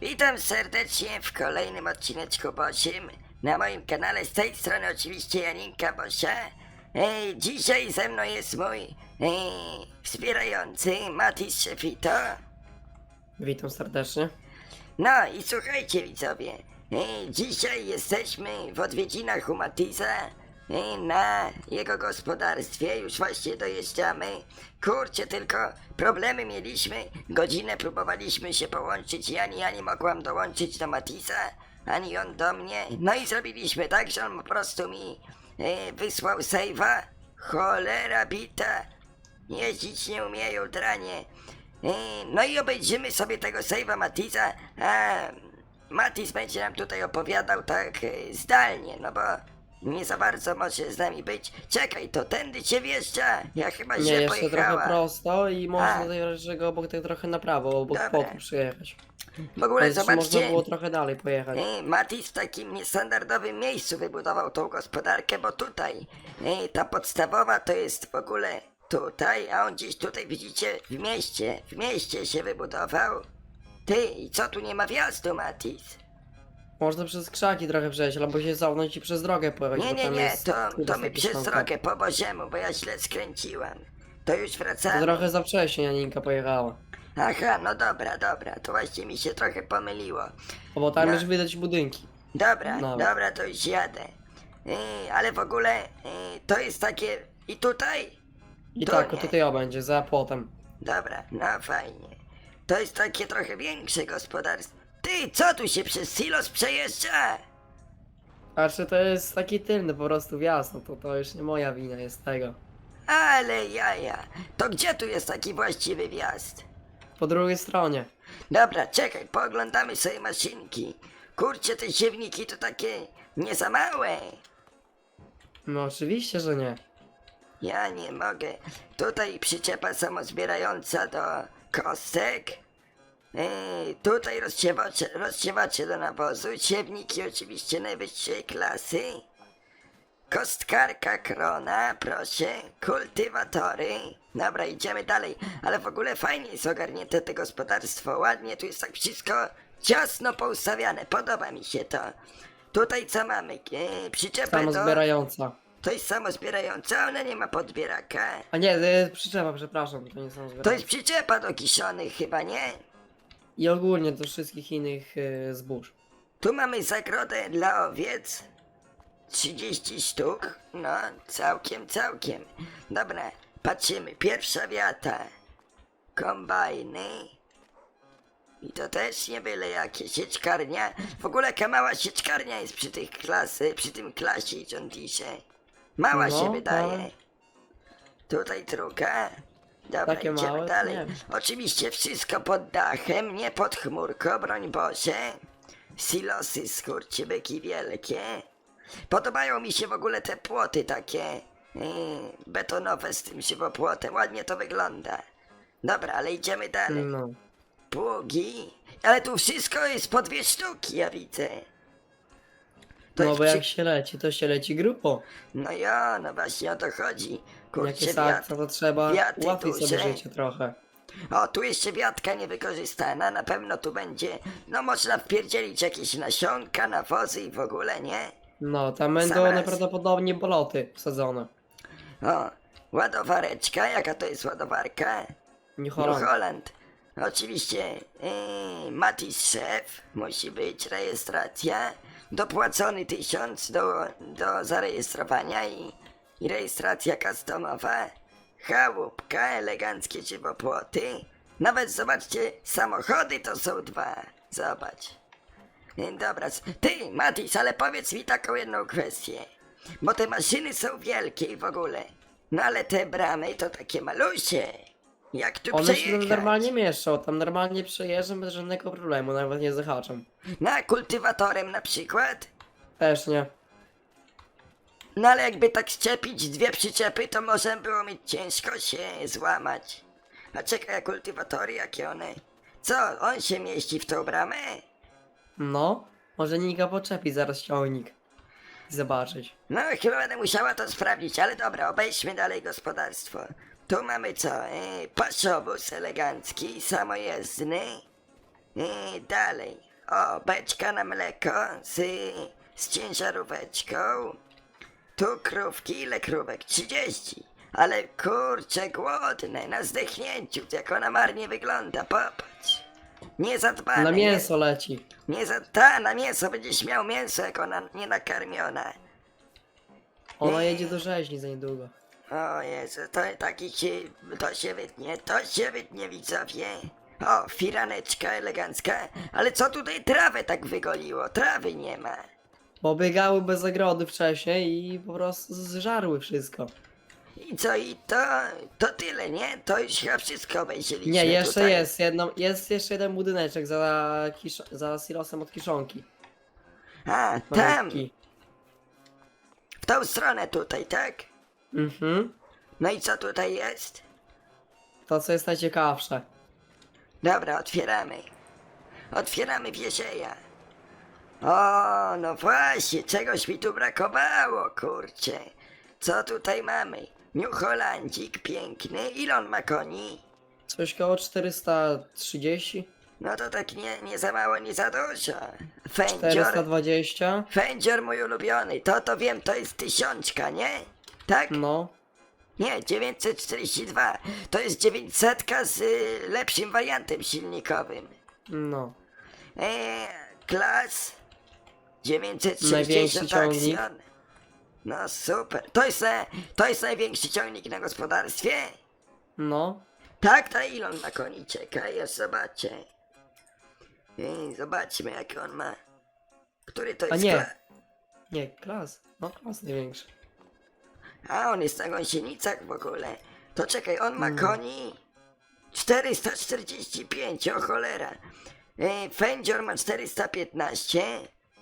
Witam serdecznie w kolejnym odcineczku Bosim. Na moim kanale z tej strony oczywiście Janinka Bosia. E, dzisiaj ze mną jest mój e, wspierający Matis Szefito. Witam serdecznie. No i słuchajcie widzowie, e, dzisiaj jesteśmy w odwiedzinach u Matisa na jego gospodarstwie, już właśnie dojeżdżamy. Kurczę, tylko problemy mieliśmy, godzinę próbowaliśmy się połączyć, ja ani ja nie mogłam dołączyć do Matisa, ani on do mnie. No i zrobiliśmy tak, że on po prostu mi e, wysłał save'a. Cholera bita, jeździć nie umieją dranie. E, No i obejrzymy sobie tego save'a Matisa, a Matis będzie nam tutaj opowiadał tak e, zdalnie, no bo nie za bardzo może z nami być. Czekaj, to tędy cię wjeżdża? Ja chyba Nie, źle jeszcze pojechała. trochę prosto i A. można tutaj go obok tak trochę na prawo, obok Dobra. płotu przyjechać. W ogóle Ale można zobaczcie, było trochę dalej pojechać. e, Matis w takim niestandardowym miejscu wybudował tą gospodarkę, bo tutaj e, ta podstawowa to jest w ogóle tutaj, a on gdzieś tutaj widzicie w mieście, w mieście się wybudował. Ty, i co tu nie ma wjazdu, Matis? Można przez krzaki trochę przejść, albo się cofnąć i przez drogę pojechać, Nie, bo nie, tam nie, jest to, to my taki przez drogę po Boziemu, bo ja źle skręciłam. To już To wracamy. trochę za wcześnie Janinka pojechała. Aha, no dobra, dobra, to właśnie mi się trochę pomyliło. O, Bo tam No. już widać budynki. Dobra, No. dobra, to już jadę. Yy, ale w ogóle yy, to jest takie... I tutaj? I To tak, nie. tutaj o będzie, za płotem. Dobra, no fajnie. To jest takie trochę większe gospodarstwo. Ty, co tu się przez silos przejeżdża? A czy to jest taki tylny po prostu wjazd, no to to już nie moja wina jest tego. Ale jaja. To gdzie tu jest taki właściwy wjazd? Po drugiej stronie. Dobra, czekaj, pooglądamy sobie maszynki. Kurczę, te siewniki to takie nie za małe. No oczywiście, że nie. Ja nie mogę. Tutaj przyczepa samozbierająca do kostek. Yy, tutaj rozsiewacze, rozsiewacze do nawozu, siewniki oczywiście najwyższej klasy. Kostkarka krona, proszę, kultywatory. Dobra, idziemy dalej, ale w ogóle fajnie jest ogarnięte to gospodarstwo, ładnie, tu jest tak wszystko ciasno poustawiane, podoba mi się to. Tutaj co mamy? Yy, przyczepę Samo do... zbierająca. To jest samozbierająca, ona nie ma podbieraka. A nie, to jest przyczepa, przepraszam, to nie są To jest przyczepa do kiszonych chyba, nie? I ogólnie do wszystkich innych y, zbóż. Tu mamy zagrodę dla owiec. 30 sztuk. No, całkiem, całkiem. Dobra, patrzymy. Pierwsza wiata. Kombajny. I to też nie byle jakie. Sieczkarnia. W ogóle jaka mała sieczkarnia jest przy tych klasy, przy tym klasie John Deere. Mała No, się wydaje. ale- Tutaj druga. Dobra, Takie idziemy małe, dalej. nie wiem. Oczywiście wszystko pod dachem, nie pod chmurką, broń Boże. Silosy, skurczybyki wielkie. Podobają mi się w ogóle te płoty takie yy, betonowe z tym żywopłotem. Ładnie to wygląda. Dobra, ale idziemy dalej. No. Pługi. Ale tu wszystko jest po dwie sztuki, ja widzę. To No bo jak się leci, to się leci grupą. No ja, no właśnie o to chodzi. Jak Kurczę, jest wiatr. akcja, to trzeba ułatwić sobie życie trochę. O, tu jeszcze wiatka niewykorzystana, na pewno tu będzie, no można wpierdzielić jakieś nasionka, nawozy i w ogóle, nie? No, tam będą raz. najprawdopodobniej boloty wsadzone. O, ładowareczka, jaka to jest ładowarka? Holland. Holland. Oczywiście, yy, Matis szef, musi być rejestracja, dopłacony tysiąc do, do zarejestrowania i, i rejestracja customowa, chałupka, eleganckie żywopłoty, nawet zobaczcie, samochody to są dwa, zobacz. Dobra, ty Matis, ale powiedz mi taką jedną kwestię, bo te maszyny są wielkie i w ogóle, no ale te bramy to takie malusie. Jak tu One się przejechać? tam normalnie mieszczą, tam normalnie przejeżdżam bez żadnego problemu, nawet nie zahaczam. Na kultywatorem na przykład? Też nie. No ale jakby tak szczepić dwie przyczepy, to może było mieć ciężko się złamać. A czekaj, a kultywatory jakie one? Co, on się mieści w tą bramę? No, może Nika poczepi zaraz ciągnik. I zobaczyć. No, chyba będę musiała to sprawdzić, ale dobra, obejdźmy dalej gospodarstwo. Tu mamy co? E, paszowóz elegancki, samojezdny. I dalej. O, beczka na mleko z, z ciężaróweczką. Tu krówki, ile krówek? 30. Ale kurcze głodne, na zdechnięciu, jak ona marnie wygląda, popatrz. Niezadbane. Na nie- mięso leci. Nie za ta na mięso będziesz miał mięso, jak ona nie nakarmiona. Ona jedzie do rzeźni za niedługo. O Jezu, to taki się, to się wytnie, to się wytnie widzowie. O, firaneczka elegancka, ale co tutaj trawę tak wygoliło? Trawy nie ma. Bo biegały bez zagrody wcześniej i po prostu zżarły wszystko. I co, i to, to tyle, nie? To już chyba wszystko obejrzeliśmy Nie, jeszcze tutaj. jest jedno, jest jeszcze jeden budyneczek za, kisz, za silosem od kiszonki. A, tam, Malutki. w tą stronę tutaj, tak? Mhm. No i co tutaj jest? To co jest najciekawsze. Dobra, otwieramy. Otwieramy wieżeja. O, no właśnie, czegoś mi tu brakowało, kurczę. Co tutaj mamy? New Holandzik piękny. Ile on ma koni? Coś koło 430? No to tak nie, nie za mało, nie za dużo. Fędzior. 420? Fędzior mój ulubiony. To to wiem, to jest tysiączka, nie? Tak? No. Nie, 942. To jest 900 z y, lepszym wariantem silnikowym. No. Eee, klas Największy 960 ciągnik. akcjon. No super. To jest, e, to jest największy ciągnik na gospodarstwie? No. Tak, to ile on ma koni? Czekaj, zobaczę. Ej, zobaczmy jaki on ma. Który to A jest nie. klas? Nie, klas. No, klas największy. A, on jest na gąsienicach w ogóle. To czekaj, on ma Mm. koni 445, o cholera. E, Fędzior ma 415,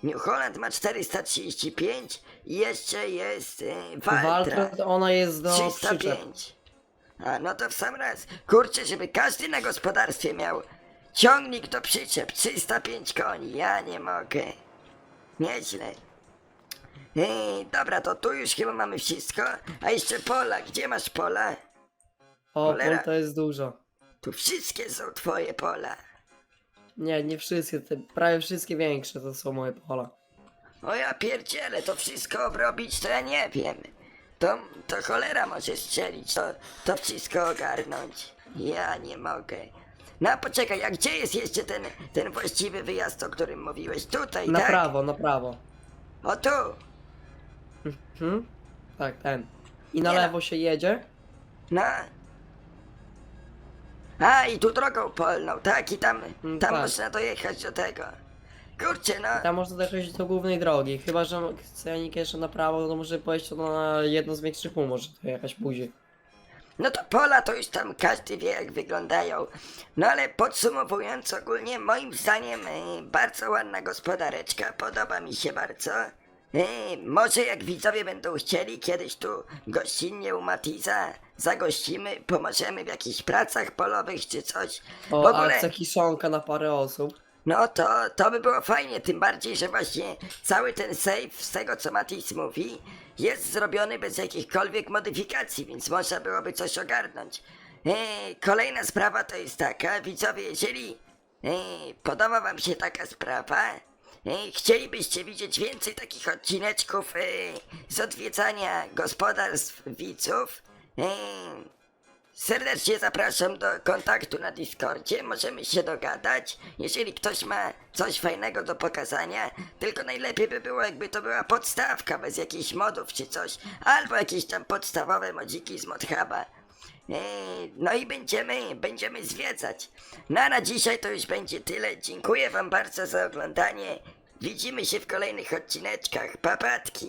New Holland ma 435 i jeszcze jest e, Waltra, ona jest do przyczep. 305. A, no to w sam raz. Kurczę, żeby każdy na gospodarstwie miał ciągnik do przyczep 305 koni, ja nie mogę. Nieźle. Ej, dobra, to tu już chyba mamy wszystko. A jeszcze pola, gdzie masz pola? O, Cholera. pól to jest dużo. Tu wszystkie są twoje pola. Nie, nie wszystkie, te prawie wszystkie większe to są moje pola. O ja pierdzielę, to wszystko obrobić to ja nie wiem. To, to cholera może strzelić, to, to wszystko ogarnąć. Ja nie mogę. No poczekaj, a gdzie jest jeszcze ten, ten właściwy wyjazd, o którym mówiłeś? Tutaj, Na tak? prawo, na prawo. O tu! Mhm. Tak, ten. I na Nie no. lewo się jedzie. No. A, i tu drogą polną, tak? I tam, Mm, tam tak. można dojechać do tego. Kurczę, no. Tam można dojechać do głównej drogi. Chyba, że chce nikt jeszcze na prawo, to może pójść na jedno z większych pól, może to jechać później. No to pola to już tam każdy wie jak wyglądają. No ale podsumowując ogólnie moim zdaniem e, bardzo ładna gospodareczka, podoba mi się bardzo. Może jak widzowie będą chcieli kiedyś tu gościnnie u Matiza zagościmy, pomożemy w jakichś pracach polowych czy coś. W O, ogóle akcja kiszonka na parę osób. no to, to by było fajnie, tym bardziej, że właśnie cały ten save, z tego co Matis mówi, jest zrobiony bez jakichkolwiek modyfikacji, więc można byłoby coś ogarnąć. Kolejna sprawa to jest taka, widzowie, jeżeli e, podoba wam się taka sprawa, chcielibyście widzieć więcej takich odcineczków e, z odwiedzania gospodarstw widzów, e, Serdecznie zapraszam do kontaktu na Discordzie, możemy się dogadać. Jeżeli ktoś ma coś fajnego do pokazania, tylko najlepiej by było jakby to była podstawka bez jakichś modów czy coś, albo jakieś tam podstawowe modziki z Modhuba. Eee, no i będziemy, będziemy zwiedzać. No a na dzisiaj to już będzie tyle. Dziękuję wam bardzo za oglądanie. Widzimy się w kolejnych odcineczkach. Papatki.